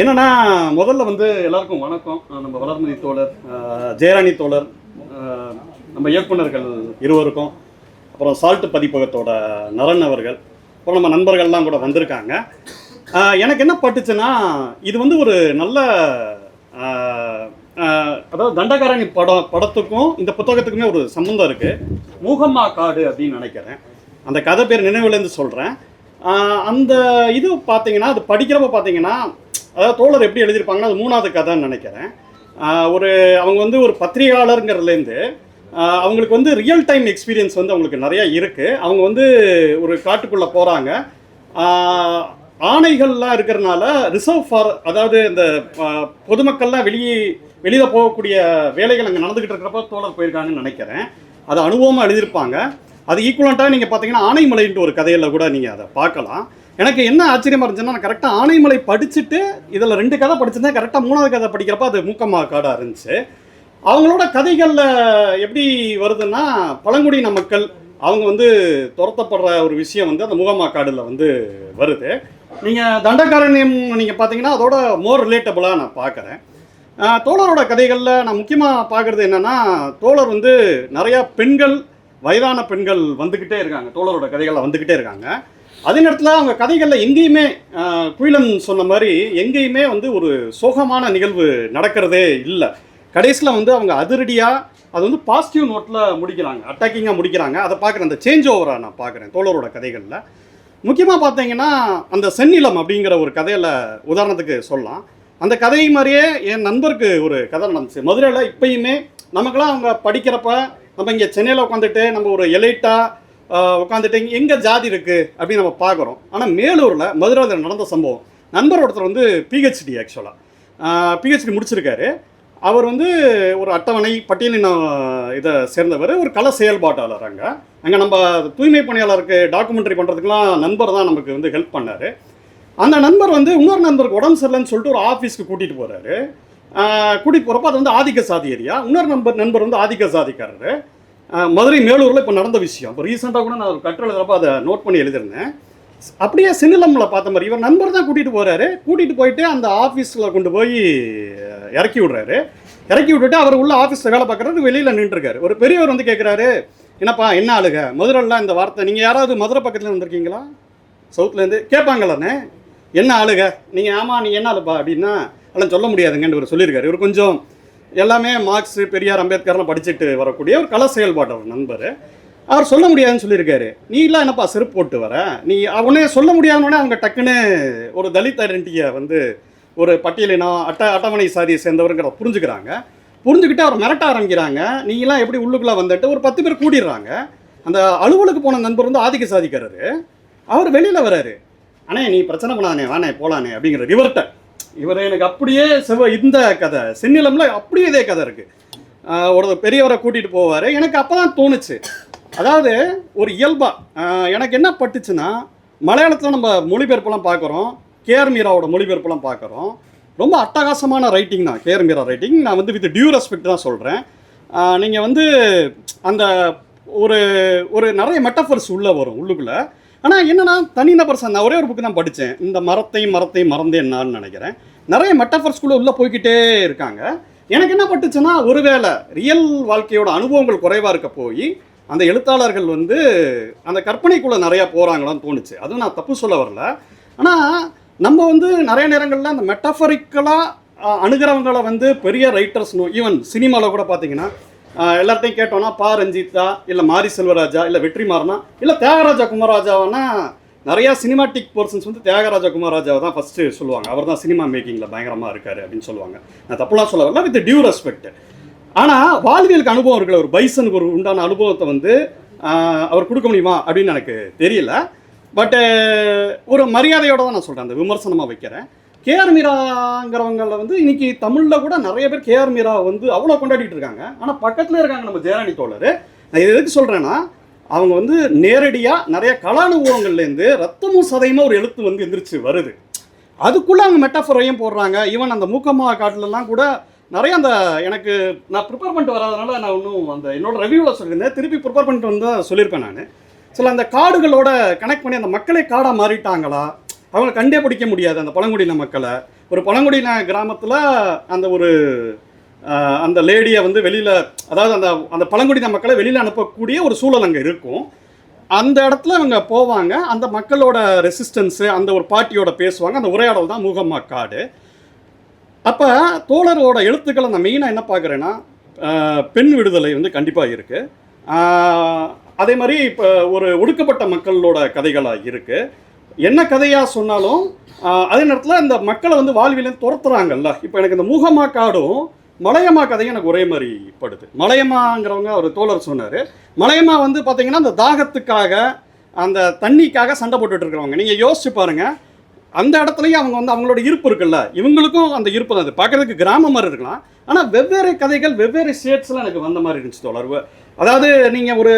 என்னன்னா முதல்ல வந்து எல்லாருக்கும் வணக்கம். நம்ம வளர்மதி தோழர் ஜெயராணி தோழர் நம்ம இயக்குனர்கள் இருவருக்கும் அப்புறம் சால்ட் பதிப்பகத்தோட நரன் அவர்கள் அப்புறம் நம்ம நண்பர்கள்லாம் கூட வந்திருக்காங்க. எனக்கு என்ன பட்டுச்சுன்னா இது வந்து ஒரு நல்ல அதாவது தண்டகாரணி படம் படத்துக்கும் இந்த புத்தகத்துக்குமே ஒரு சம்மந்தம் இருக்குது மூகம்மா காடு அப்படின்னு நினைக்கிறேன். அந்த கதை பேர் நினைவுலேருந்து சொல்கிறேன் அந்த இது பார்த்தீங்கன்னா அது படிக்கிறப்ப பார்த்தீங்கன்னா அதாவது தோழர் எப்படி எழுதியிருப்பாங்கன்னா அது மூணாவது கதைன்னு நினைக்கிறேன். ஒரு அவங்க வந்து ஒரு பத்திரிகையாளருங்கிறதுலேருந்து அவங்களுக்கு வந்து ரியல் டைம் எக்ஸ்பீரியன்ஸ் வந்து அவங்களுக்கு நிறையா இருக்குது அவங்க வந்து ஒரு காட்டுக்குள்ளே போகிறாங்க ஆணைகள்லாம் இருக்கிறனால ரிசர்வ் ஃபார் அதாவது இந்த பொதுமக்கள்லாம் வெளியே வெளியில் போகக்கூடிய வேலைகள் அங்கே நடந்துக்கிட்டு இருக்கிறப்ப தோழர் போயிருக்காங்கன்னு நினைக்கிறேன். அது அனுபவமாக எழுதியிருப்பாங்க. அது ஈக்குவலண்ட்டாக நீங்கள் பார்த்தீங்கன்னா ஆனைமலைன்ட்டு ஒரு கதையில் கூட நீங்கள் அதை பார்க்கலாம். எனக்கு என்ன ஆச்சரியமாக இருந்துச்சுன்னா நான் கரெக்டாக ஆனைமலை படிச்சுட்டு இதில் ரெண்டு கதை படிச்சிருந்தேன். கரெக்டாக மூணாவது கதை படிக்கிறப்ப அது மூக்கம்மா காடாக இருந்துச்சு. அவங்களோட கதைகளில் எப்படி வருதுன்னா பழங்குடியின மக்கள் அவங்க வந்து துரத்தப்படுற ஒரு விஷயம் வந்து அந்த முகமா காடில் வந்து வருது. நீங்கள் தண்டகாரண்யம் நீங்கள் பார்த்தீங்கன்னா அதோட மோர் ரிலேட்டபுளாக நான் பார்க்குறேன் தோழரோட கதைகளில் நான் முக்கியமாக பார்க்குறது என்னென்னா தோழர் வந்து நிறையா பெண்கள் வயதான பெண்கள் வந்துக்கிட்டே இருக்காங்க. தோழரோட கதைகளில் வந்துக்கிட்டே இருக்காங்க. அதே நேரத்தில் அவங்க கதைகளில் எங்கேயுமே குயிலன் சொன்ன மாதிரி எங்கேயுமே வந்து ஒரு சோகமான நிகழ்வு நடக்கிறதே இல்லை. கடைசியில் வந்து அவங்க அதிரடியாக அது வந்து பாசிட்டிவ் நோட்டில் முடிக்கிறாங்க அட்டாக்கிங்காக முடிக்கிறாங்க. அதை பார்க்குறேன் அந்த சேஞ்ச் ஓவராக நான் பார்க்குறேன் தோழரோட கதைகளில். முக்கியமாக பார்த்தீங்கன்னா அந்த செந்நிலம் அப்படிங்கிற ஒரு கதையில் உதாரணத்துக்கு சொல்லலாம். அந்த கதை மாதிரியே என் நண்பருக்கு ஒரு கதை நடந்துச்சு. மதுரையில் இப்பயுமே நமக்கெல்லாம் அவங்க படிக்கிறப்ப நம்ம இங்கே சென்னையில் உட்காந்துட்டு நம்ம ஒரு எலைட்டாக உட்காந்துட்டு எங்கே ஜாதி இருக்குது அப்படின்னு நம்ம பார்க்குறோம் ஆனால் மேலூரில் மதுரையில் நடந்த சம்பவம். நண்பர் ஒருத்தர் வந்து பிஹெச்டி ஆக்சுவலாக பிஹெச்டி முடிச்சிருக்காரு. அவர் வந்து ஒரு அட்டவணை பட்டியலின இதை சேர்ந்தவர். ஒரு கலை செயல்பாட்டாளர் அங்கே. அங்கே நம்ம தூய்மை பணியாளருக்கு டாக்குமெண்ட்ரி பண்ணுறதுக்குலாம் நண்பர் தான் நமக்கு வந்து ஹெல்ப் பண்ணார். அந்த நண்பர் வந்து இன்னொரு நண்பருக்கு உடம்பு சரியில்லைன்னு சொல்லிட்டு ஒரு ஆஃபீஸ்க்கு கூட்டிகிட்டு போகிறாரு கூட்டிகிட்டு போகிறப்ப அது வந்து ஆதிக்க சாதி ஏரியா இன்னொரு நண்பர் நண்பர் வந்து ஆதிக்க சாதிக்காரரு. மதுரை மேலூரில் இப்போ நடந்த விஷயம். இப்போ ரீசெண்டாக கூட நான் ஒரு கட்டுரை அதை நோட் பண்ணி எழுதியிருந்தேன். அப்படியே சினிலம்ல பார்த்த மாதிரி இவர் நண்பர் தான் கூட்டிகிட்டு போகிறாரு கூட்டிகிட்டு போயிட்டு அந்த ஆஃபீஸில் கொண்டு போய் இறக்கி விடுறாரு. இறக்கி விட்டுட்டு அவர் உள்ள ஆஃபீஸில் வேலை பார்க்குறது வெளியில் நின்றுருக்காரு. ஒரு பெரியவர் வந்து கேட்குறாரு என்னப்பா என்ன ஆளுக? மதுரைலாம் இந்த வார்த்தை நீங்கள் யாராவது மதுரை பக்கத்தில் வந்திருக்கீங்களா? சவுத்துலேருந்து கேட்பாங்களாண்ணே என்ன ஆளுக? நீங்கள் ஆமாம் நீ என்ன ஆளுப்பா? அப்படின்னா அதெல்லாம் சொல்ல முடியாதுங்கன்னு இவர் சொல்லியிருக்காரு. இவர் கொஞ்சம் எல்லாமே மார்க்ஸ் பெரியார் அம்பேத்கர்லாம் படிச்சுட்டு வரக்கூடிய ஒரு கல செயல்பாட்டவர் நண்பர். அவர் சொல்ல முடியாதுன்னு சொல்லியிருக்காரு. நீ எல்லாம் என்னப்பா செருப்பு போட்டு வர. நீ அவனே சொல்ல முடியாதவனே அவங்க டக்குன்னு ஒரு தலித் ஐடென்டிட்டியை வந்து ஒரு பட்டியலினம் அட்ட அட்டவணை சாதியை சேர்ந்தவருங்கிறத புரிஞ்சுக்கிறாங்க. புரிஞ்சுக்கிட்டு அவர் மிரட்ட ஆரம்பிக்கிறாங்க. நீங்களாம் எப்படி உள்ளுக்குள்ளே வந்துட்டு ஒரு பத்து பேர் கூடிடுறாங்க. அந்த அலுவலுக்கு போன நண்பர் வந்து ஆதிக்க சாதிக்காரரு. அவர் வெளியில் வராரு. அண்ணே நீ பிரச்சனை பண்ணானே வானே போலானே அப்படிங்கிற ரிவர்ட்டை இவர் எனக்கு அப்படியே செவ இந்த கதை. செந்நிலம்ல அப்படியே இதே கதை இருக்கு. ஒரு பெரியவரை கூட்டிட்டு போவார். எனக்கு அப்போ தான் தோணுச்சு. அதாவது ஒரு இயல்பா எனக்கு என்ன பட்டுச்சுன்னா மலையாளத்தில் நம்ம மொழிபெயர்ப்பெல்லாம் பார்க்குறோம் கேஆர் மீராவோட மொழிபெயர்ப்பெல்லாம் பார்க்குறோம் ரொம்ப அட்டகாசமான ரைட்டிங் தான் கேஆர் மீரா ரைட்டிங் நான் வந்து வித் டியூ ரெஸ்பெக்ட் தான் சொல்கிறேன் நீங்கள் வந்து அந்த ஒரு ஒரு நிறைய மெட்டஃபர்ஸ் உள்ளே வரும் உள்ளுக்குள்ளே. ஆனால் என்னன்னா தனிநபர் சார் நான் ஒரே ஒரு புக்கு தான் படித்தேன் இந்த மரத்தையும் மரத்தையும் மறந்தேன்னான்னு நினைக்கிறேன். நிறைய மெட்டஃபர்ஸ்குள்ளே உள்ளே போய்கிட்டே இருக்காங்க. எனக்கு என்ன பட்டுச்சுன்னா ஒருவேளை ரியல் வாழ்க்கையோட அனுபவங்கள் குறைவாக இருக்க போய் அந்த எழுத்தாளர்கள் வந்து அந்த கற்பனைக்குள்ளே நிறையா போகிறாங்களான்னு தோணுச்சு. அதுவும் நான் தப்பு சொல்ல வரல. ஆனால் நம்ம வந்து நிறைய நேரங்களில் அந்த மெட்டஃபரிக்கலாக அணுகிறவங்களை வந்து பெரிய ரைட்டர்ஸ் ஈவன் சினிமாவில் கூட பார்த்தீங்கன்னா எல்லார்ட்டையும் கேட்டோம்னா பா ரஞ்சிதா இல்லை மாரி செல்வராஜா இல்லை வெற்றிமாறனா இல்லை தியாகராஜா குமாராஜாவானா நிறையா சினிமாட்டிக் பர்சன்ஸ் வந்து தியாகராஜா குமாரராஜாவை தான் ஃபஸ்ட்டு சொல்லுவாங்க. அவர் தான் சினிமா மேக்கிங்கில் பயங்கரமாக இருக்கார் அப்படின்னு சொல்லுவாங்க. நான் தப்புலாம் சொல்ல வரல வித் டியூ ரெஸ்பெக்ட் ஆனால் வாழ்வியலுக்கு அனுபவம் இருக்குல்ல. ஒரு பைசனுக்கு ஒரு உண்டான அனுபவத்தை வந்து அவர் கொடுக்க முடியுமா அப்படின்னு எனக்கு தெரியல. பட்டு ஒரு மரியாதையோடு தான் நான் சொல்கிறேன் அந்த விமர்சனமாக வைக்கிறேன். கேஆர் மீராங்கிறவங்கள வந்து இன்னைக்கு தமிழில் கூட நிறைய பேர் கேஆர் மீரா வந்து அவ்வளோ கொண்டாடிட்டு இருக்காங்க. ஆனால் பக்கத்தில் இருக்காங்க நம்ம ஜெயராணி தோழர். நான் இது எதுக்கு சொல்கிறேன்னா அவங்க வந்து நேரடியாக நிறைய கலானுபவங்கள்லேருந்து ரத்தமும் சதையுமா ஒரு எழுத்து வந்து எந்திரிச்சு வருது. அதுக்குள்ளே அவங்க மெட்டாஃபரையும் போடுறாங்க. ஈவன் அந்த மூக்கம்மா காட்டிலலாம் கூட நிறைய அந்த எனக்கு நான் ப்ரிப்பேர் பண்ணிட்டு வராதனால நான் இன்னும் அந்த என்னோட ரிவ்யூவில் சொல்லியிருந்தேன். திருப்பி ப்ரிப்பேர் பண்ணிட்டு வந்து சொல்லியிருப்பேன் நான். சில அந்த காடுகளோட கனெக்ட் பண்ணி அந்த மக்களே காடாக மாறிட்டாங்களா? அவங்களை கண்டே பிடிக்க முடியாது அந்த பழங்குடியின மக்களை. ஒரு பழங்குடியின கிராமத்தில் அந்த ஒரு அந்த லேடியை வந்து வெளியில் அதாவது அந்த அந்த பழங்குடியின மக்களை வெளியில் அனுப்பக்கூடிய ஒரு சூழல் அங்கே இருக்கும். அந்த இடத்துல அவங்க போவாங்க. அந்த மக்களோட ரெசிஸ்டன்ஸு அந்த ஒரு பார்ட்டியோட பேசுவாங்க. அந்த உரையாடல் தான் மூகம்மா காடு. அப்போ தோழரோட எழுத்துக்களை நான் மெயினாக என்ன பார்க்குறேன்னா பெண் விடுதலை வந்து கண்டிப்பாக இருக்குது அதே மாதிரி இப்போ ஒரு ஒடுக்கப்பட்ட மக்களோட கதைகளாக இருக்குது என்ன கதையாக சொன்னாலும் அதே நேரத்தில் இந்த மக்களை வந்து வாழ்விலேருந்து துரத்துறாங்கல்ல. இப்போ எனக்கு இந்த மூகமா காடும் மலையம்மா கதையும் எனக்கு ஒரே மாதிரி படுது. மலையம்மாங்கிறவங்க ஒரு தோழர் சொன்னார். மலையம்மா வந்து பார்த்தீங்கன்னா அந்த தாகத்துக்காக அந்த தண்ணிக்காக சண்டை போட்டுட்டு இருக்கிறவங்க. நீங்கள் யோசிச்சு பாருங்கள் அந்த இடத்துலையும் அவங்க வந்து அவங்களோட இருப்பு இருக்குல்ல. இவங்களுக்கும் அந்த இருப்பு தான் அது. பார்க்கறதுக்கு கிராமம் மாதிரி இருக்கலாம். ஆனால் வெவ்வேறு கதைகள் வெவ்வேறு ஸ்டேட்ஸில் எனக்கு வந்த மாதிரி இருந்துச்சு தோழர். அதாவது நீங்கள் ஒரு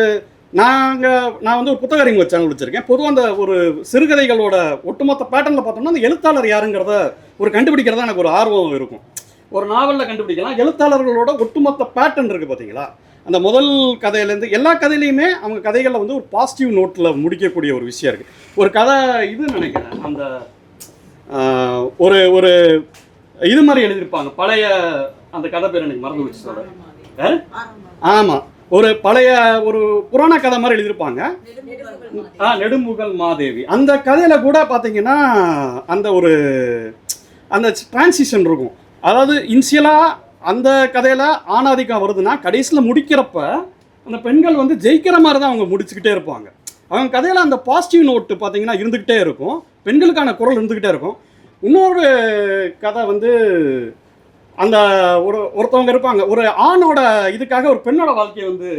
நாங்கள் நான் வந்து ஒரு புத்தக அறிமுக சேனல் வச்சுருக்கேன். பொதுவாக அந்த ஒரு சிறுகதைகளோட ஒட்டுமொத்த பேட்டர்னில் பார்த்தோம்னா அந்த எழுத்தாளர் யாருங்கிறத ஒரு கண்டுபிடிக்கிறதா எனக்கு ஒரு ஆர்வம் இருக்கும். ஒரு நாவலில் கண்டுபிடிக்கலாம். எழுத்தாளர்களோட ஒட்டுமொத்த பேட்டர்ன் இருக்குது பார்த்தீங்களா அந்த முதல் கதையிலேருந்து எல்லா கதையிலையுமே அவங்க கதைகளில் வந்து ஒரு பாசிட்டிவ் நோட்டில் முடிக்கக்கூடிய ஒரு விஷயம் இருக்குது ஒரு கதை இது நினைக்கிறேன். அந்த ஒரு ஒரு இது மாதிரி எழுதியிருப்பாங்க. பழைய அந்த கதை பேர் எனக்கு மறந்து வச்சு சொல்கிறேன் ஆமாம் ஒரு பழைய ஒரு புராண கதை மாதிரி எழுதியிருப்பாங்க. ஆ நெடுமுகல் மாதேவி. அந்த கதையில் கூட பார்த்தீங்கன்னா அந்த ஒரு அந்த டிரான்சிஷன் இருக்கும். அதாவது இன்சியலாக அந்த கதையில் ஆணாதிக்கம் வருதுன்னா கடைசியில் முடிக்கிறப்ப அந்த பெண்கள் வந்து ஜெயிக்கிற மாதிரி தான் அவங்க முடிச்சுக்கிட்டே இருப்பாங்க. அவங்க கதையில் அந்த பாசிட்டிவ் நோட்டு பார்த்தீங்கன்னா இருந்துக்கிட்டே இருக்கும். பெண்களுக்கான குரல் இருந்துக்கிட்டே இருக்கும். இன்னொரு கதை வந்து அந்த ஒரு ஒருத்தவங்க இருப்பாங்க. ஒரு ஆணோட இதுக்காக ஒரு பெண்ணோட வாழ்க்கையை வந்து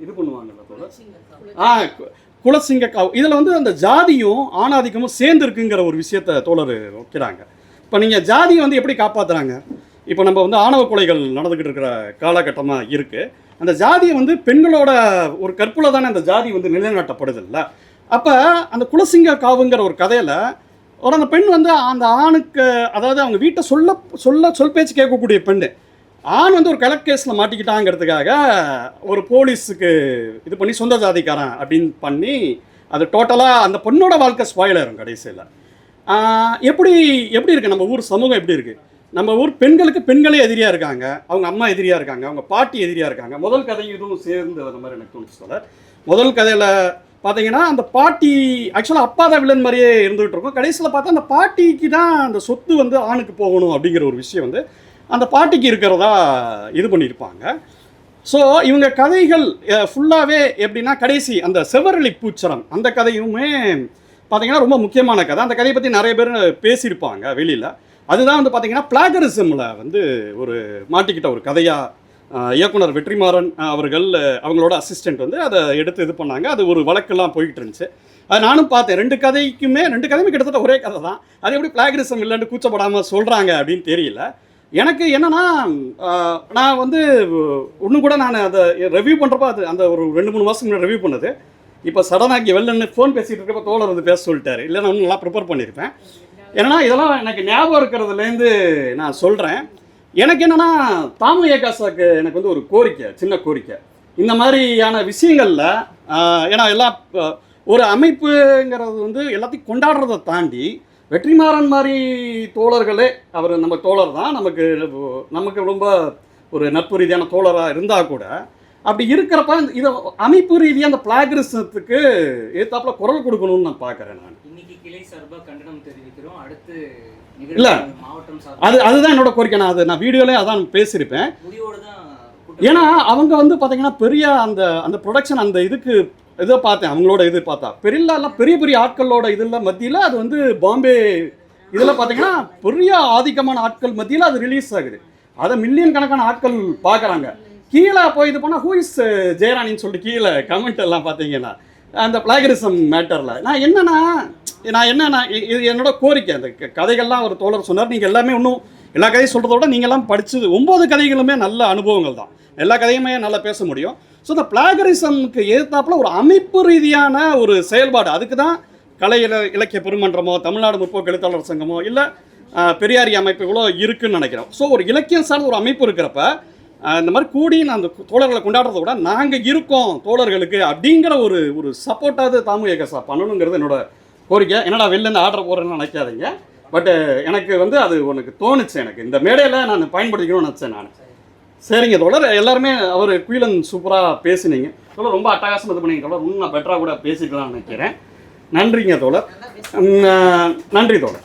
இது பண்ணுவாங்கல்ல தோழர்? ஆ கு- குலசிங்க காவு இதில் வந்து அந்த ஜாதியும் ஆணாதிக்கமும் சேர்ந்து இருக்குங்கிற ஒரு விஷயத்த தோழர் வைக்கிறாங்க. இப்போ நீங்கள் ஜாதியை வந்து எப்படி காப்பாற்றுறாங்க இப்போ நம்ம வந்து ஆணவ கொலைகள் நடந்துக்கிட்டு இருக்கிற காலகட்டமாக இருக்குது அந்த ஜாதியை வந்து பெண்களோட ஒரு கற்புல தானே அந்த ஜாதி வந்து நிலைநாட்டப்படுது இல்லை அப்போ அந்த குலசிங்க காவுங்கிற ஒரு கதையில் ஒரு அந்த பெண் வந்து அந்த ஆணுக்கு அதாவது அவங்க வீட்டை சொல்ல சொல்ல சொல் பேச்சு கேட்கக்கூடிய பெண் ஆண் வந்து ஒரு கலெக்ட் கேஸில் மாட்டிக்கிட்டாங்கிறதுக்காக ஒரு போலீஸுக்கு இது பண்ணி சொந்த ஜாதிக்காரன் அப்படின்னு பண்ணி அது டோட்டலாக அந்த பொண்ணோட வாழ்க்கை ஸ்பாயிலாயிரும் கடைசியில். எப்படி எப்படி இருக்குது நம்ம ஊர் சமூகம் எப்படி இருக்குது நம்ம ஊர் பெண்களுக்கு பெண்களே எதிரியாக இருக்காங்க அவங்க அம்மா எதிரியாக இருக்காங்க அவங்க பாட்டி எதிரியாக இருக்காங்க. முதல் கதையும் இதுவும் சேர்ந்து அந்த மாதிரி எனக்கு தோணுச்சு சொல்ல முதல் கதையில் பார்த்தீங்கன்னா அந்த பாட்டி ஆக்சுவலாக அப்பா தான் வில்லன் மாதிரியே இருந்துகிட்டு இருக்கும். கடைசியில் பார்த்தா அந்த பாட்டிக்கு தான் அந்த சொத்து வந்து ஆணுக்கு போகணும் அப்படிங்கிற ஒரு விஷயம் வந்து அந்த பாட்டிக்கு இருக்கிறதா இது பண்ணியிருப்பாங்க. ஸோ இவங்க கதைகள் ஃபுல்லாகவே எப்படின்னா கடைசி அந்த செவரளி பூச்சரம் அந்த கதையுமே பார்த்தீங்கன்னா ரொம்ப முக்கியமான கதை. அந்த கதையை பற்றி நிறைய பேர் பேசியிருப்பாங்க வெளியில். அதுதான் வந்து பார்த்தீங்கன்னா பிளாகரிசமில் வந்து ஒரு மாட்டிக்கிட்ட ஒரு கதையாக இயக்குனர் வெற்றிமாறன் அவர்கள் அவங்களோட அசிஸ்டன்ட் வந்து அதை எடுத்து இது பண்ணாங்க. அது ஒரு வழக்கெல்லாம் போயிட்டு இருந்துச்சு. அது நானும் பார்த்தேன். ரெண்டு கதைக்குமே ரெண்டு கதையுமே கிட்டத்தட்ட ஒரே கதை தான். அது எப்படி பிளாகரிசம் இல்லைன்னு கூச்சப்படாமல் சொல்கிறாங்க அப்படின்னு தெரியல. எனக்கு என்னென்னா நான் வந்து ஒன்று கூட நான் அதை ரிவ்யூ பண்ணுறப்ப அது அந்த ஒரு ரெண்டு மூணு மாதம் முன்னாடி ரிவ்யூ பண்ணது. இப்போ சடனாக வெளில ஃபோன் பேசிகிட்டு இருக்கப்போ தோழர் வந்து பேச சொல்லிட்டாரு. இல்லை நான் நல்லா ப்ரிப்பேர் பண்ணியிருப்பேன். ஏன்னா இதெல்லாம் எனக்கு ஞாபகம் இருக்கிறதுலேருந்து நான் சொல்கிறேன் எனக்கு என்னென்னா தாமு ஏகாசாக்கு எனக்கு வந்து ஒரு கோரிக்கை சின்ன கோரிக்கை. இந்த மாதிரியான விஷயங்களில் ஏன்னா எல்லாம் ஒரு அமைப்புங்கிறது வந்து எல்லாத்தையும் கொண்டாடுறதை தாண்டி வெற்றிமாறன் மாதிரி தோழர்களே அவர் நம்ம தோழர் தான். நமக்கு நமக்கு ரொம்ப ஒரு நட்பு ரீதியான தோழராக இருந்தால் கூட அப்படி இருக்கிறப்ப இதை அமைப்பு ரீதியாக அந்த பிளாகரிசத்துக்கு ஏத்தாப்புல குரல் கொடுக்கணும்னு நான் பார்க்குறேன் நான். இன்னைக்கு கிளை சார்பா கண்டனம் தெரிவிக்கிறோம். அடுத்து இல்ல. அது அதுதான் என்னோட கோரிக்கை. நான் அது நான் வீடியோலேயே அதான் பேசியிருப்பேன். ஏன்னா அவங்க வந்து பார்த்தீங்கன்னா பெரிய அந்த அந்த ப்ரொடக்ஷன் அந்த இதுக்கு இதை பார்த்தேன். அவங்களோட இது பார்த்தா. பெரிய எல்லாம் பெரிய பெரிய ஆட்களோட இதில் மத்தியில் அது வந்து பாம்பே இதில் பார்த்தீங்கன்னா பெரிய ஆதிக்கமான ஆட்கள் மத்தியில் அது ரிலீஸ் ஆகுது. அதை மில்லியன் கணக்கான ஆட்கள் பார்க்குறாங்க கீழே போய் இது பண்ணால் ஹூ இஸ் uh, ஜெயராணின்னு சொல்லிட்டு கீழே கமெண்ட் எல்லாம் பார்த்தீங்கன்னா அந்த பிளாகரிசம் மேட்டரில் நான் என்னன்னா நான் என்னன்னா இது என்னோட கோரிக்கை அந்த க- கதைகள்லாம் ஒரு தோழர் சொன்னார். நீங்கள் எல்லாமே இன்னும் எல்லா கதையும் சொல்கிறத விட நீங்கள்லாம் படித்தது படிச்சது ஒம்பது கதைகளுமே நல்ல அனுபவங்கள் தான். எல்லா கதையுமே நல்லா பேச முடியும். ஸோ இந்த பிளாகரிசம்க்கு எதிர்த்தாப்புல ஒரு அமைப்பு ரீதியான ஒரு செயல்பாடு. அதுக்கு தான் கலை இல இலக்கிய பெருமன்றமோ தமிழ்நாடு முற்போக்கு எழுத்தாளர் சங்கமோ இல்லை பெரியாரி அமைப்புகளோ இருக்குன்னு நினைக்கிறோம். ஸோ ஒரு இலக்கியம் சார்ந்த ஒரு அமைப்பு இருக்கிறப்ப இந்த மாதிரி கூடி நான் அந்த தோழர்களை கொண்டாடுறத விட நாங்கள் இருக்கோம் தோழர்களுக்கு அப்படிங்கிற ஒரு ஒரு சப்போர்ட்டாவது தாமு ஏகசா பண்ணணுங்கிறது என்னோட கோரிக்கை. என்னடா வெளிலேருந்து ஆர்டர் போடுறேன்னு நினைக்காதீங்க. பட்டு எனக்கு வந்து அது உனக்கு தோணுச்சு எனக்கு. இந்த மேடையில் நான் பயன்படுத்திக்கணும்னு நினச்சேன் நான். சரிங்க தோழர். எல்லாருமே அவர் குயிலன் சூப்பராக பேசுனீங்க. தோழர் ரொம்ப அட்டகாசம் இது பண்ணீங்க தோழர். இன்னும் நான் பெட்டராக கூட பேசிக்கலாம்னு நினைக்கிறேன். நன்றிங்க தோழர். நன்றி தோழர்.